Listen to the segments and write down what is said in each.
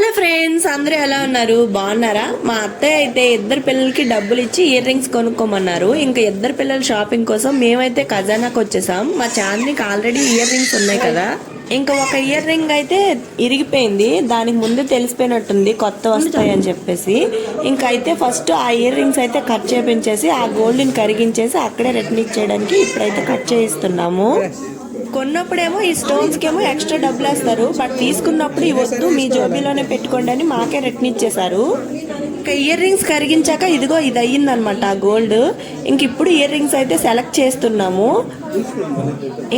Hello friends అందరూ ఎలా ఉన్నారు? బాగున్నారా? మా అత్తయ్య అయితే ఇద్దరు పిల్లలకి డబ్బులు ఇచ్చి ఇయర్ రింగ్స్ కొనుక్కోమన్నారు. ఇంకా ఇద్దరు పిల్లల షాపింగ్ కోసం మేమైతే ఖజానాకు వచ్చేసాం. మా చాందినికి ఆల్రెడీ ఇయర్ రింగ్స్ ఉన్నాయి కదా. ఇంకా ఒక ఇయర్ రింగ్ అయితే ఇరిగిపోయింది. దానికి ముందు తెలిసిపోయినట్టుంది కొత్త వస్తాయి అని చెప్పేసి. ఇంకా అయితే ఫస్ట్ ఆ ఇయర్ రింగ్స్ అయితే కట్ చేపించేసి ఆ గోల్డ్ని కరిగించేసి అక్కడే రిటర్న్ ఇచ్చేయడానికి ఇప్పుడైతే కట్ చేయిస్తున్నాము. కొన్నప్పుడేమో ఈ స్టోన్స్ కేమో ఎక్స్ట్రా డబ్బులు వేస్తారు బట్ తీసుకున్నప్పుడు ఈ మీ జోబీలోనే పెట్టుకోండి అని మాకే రిటర్న్ ఇచ్చేసారు ఇంకా ఇయర్ రింగ్స్ కరిగించాక ఇదిగో ఇది అయ్యిందనమాట ఆ గోల్డ్. ఇంక ఇప్పుడు ఇయర్ రింగ్స్ అయితే సెలెక్ట్ చేస్తున్నాము.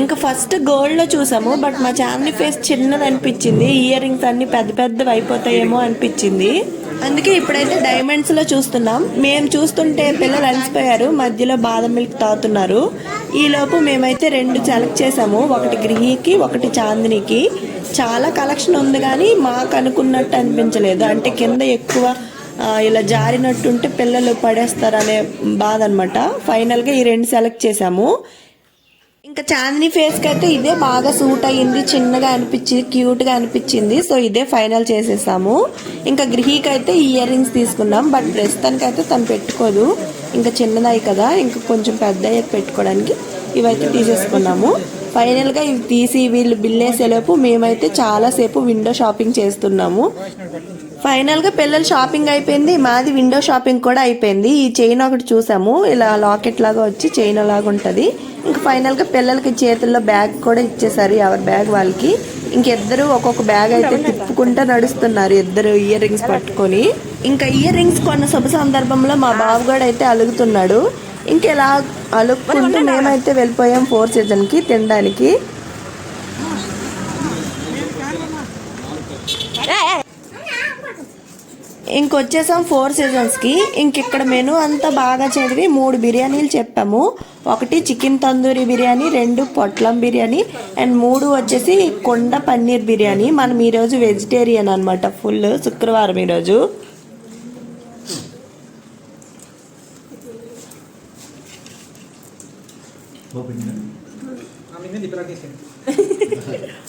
ఇంకా ఫస్ట్ గోల్డ్లో చూసాము బట్ మా చాందీ ఫేస్ చిన్నది అనిపించింది. ఇయర్ రింగ్స్ అన్ని పెద్ద పెద్దవి అయిపోతాయేమో అనిపించింది. అందుకే ఇప్పుడైతే డైమండ్స్లో చూస్తున్నాం. మేము చూస్తుంటే పిల్లలు అలసిపోయారు మధ్యలో బాదం మిల్క్ తాగుతున్నారు. ఈలోపు మేమైతే రెండు సెలెక్ట్ చేసాము ఒకటి గృహికి ఒకటి చాందినికి. చాలా కలెక్షన్ ఉంది కానీ మాకు అనుకున్నట్టు అనిపించలేదు. అంటే కింద ఎక్కువ ఇలా జారినట్టుంటే పిల్లలు పడేస్తారనే బాధ అనమాట ఫైనల్గా ఈ రెండు సెలెక్ట్ చేసాము ఇంకా చాందిని ఫేస్కి అయితే ఇదే బాగా సూట్ అయ్యింది చిన్నగా అనిపించింది క్యూట్గా అనిపించింది. సో ఇదే ఫైనల్ చేసేసాము. ఇంకా గృహికి అయితే ఇయర్ రింగ్స్ తీసుకున్నాం బట్ ప్రస్తుతానికి అయితే తను పెట్టుకోదు. ఇంకా చిన్నదాయి కదా ఇంకా కొంచెం పెద్ద అయ్యాక పెట్టుకోవడానికి ఇవైతే తీసేసుకున్నాము. ఫైనల్గా ఇవి తీసి వీళ్ళు బిల్ వేసేలోపు మేమైతే చాలాసేపు విండో షాపింగ్ చేస్తున్నాము. ఫైనల్గా పిల్లల షాపింగ్ అయిపోయింది. మాది విండో షాపింగ్ కూడా అయిపోయింది. ఈ చైన్ ఒకటి చూసాము. ఇలా లాకెట్ లాగా వచ్చి చైన్ లాగా ఉంటది. ఇంకా ఫైనల్గా పిల్లలకి చేతుల్లో బ్యాగ్ కూడా ఇచ్చేసారు. ఎవరి బ్యాగ్ వాళ్ళకి. ఇంకిద్దరు ఒక్కొక్క బ్యాగ్ అయితే తిప్పుకుంటా నడుస్తున్నారు. ఇద్దరు ఇయర్ రింగ్స్ పట్టుకొని. ఇంకా ఇయర్ రింగ్స్ కొన్న శుభ సందర్భంలో మా బాబు కూడా అయితే అలుగుతున్నాడు. ఇంకెలా అలుక్కుంటూ మేమైతే వెళ్ళిపోయాం ఫోర్ సీజన్కి తినడానికి. ఇంకొచ్చేసాం ఫోర్ సీజన్స్కి ఇంకిక్కడ మెనూ అంతా బాగా చదివి మూడు బిర్యానీలు చెప్పాము. ఒకటి చికెన్ తందూరి బిర్యానీ రెండు పొట్లం బిర్యానీ అండ్ మూడు వచ్చేసి కొండ పన్నీర్ బిర్యానీ. మనం ఈరోజు వెజిటేరియన్ అనమాట ఫుల్ శుక్రవారం ఈరోజు ఆమె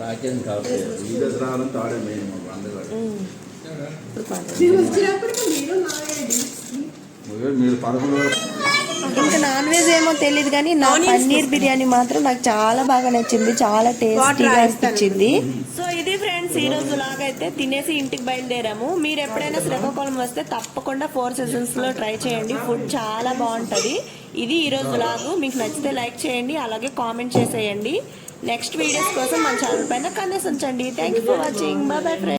ప్యాకేజ్ కావాలి. వీడియోస్ రావాలంటే ఆడే మెయిన్ మాకు అందులో నువ్వే మీరు పదకొండు వరకు ఇంకా నాన్ వెజ్ ఏమో తెలియదు కానీ నా పన్నీర్ బిర్యానీ మాత్రం నాకు చాలా బాగా నచ్చింది చాలా టేస్టీగా అనిపించింది. సో ఇది ఫ్రెండ్స్ ఈ రోజు లాగైతే తినేసి ఇంటికి బయలుదేరాము. మీరు ఎప్పుడైనా శ్రీకాకుళం వస్తే తప్పకుండా ఫోర్ సీజన్స్లో ట్రై చేయండి. ఫుడ్ చాలా బాగుంటది. ఇది ఈ రోజు లాగు. మీకు నచ్చితే లైక్ చేయండి అలాగే కామెంట్ చేసేయండి. నెక్స్ట్ వీడియోస్ కోసం మన ఛానల్ పైన కన్నేసి ఉంచండి. Thank you for watching bye bye friends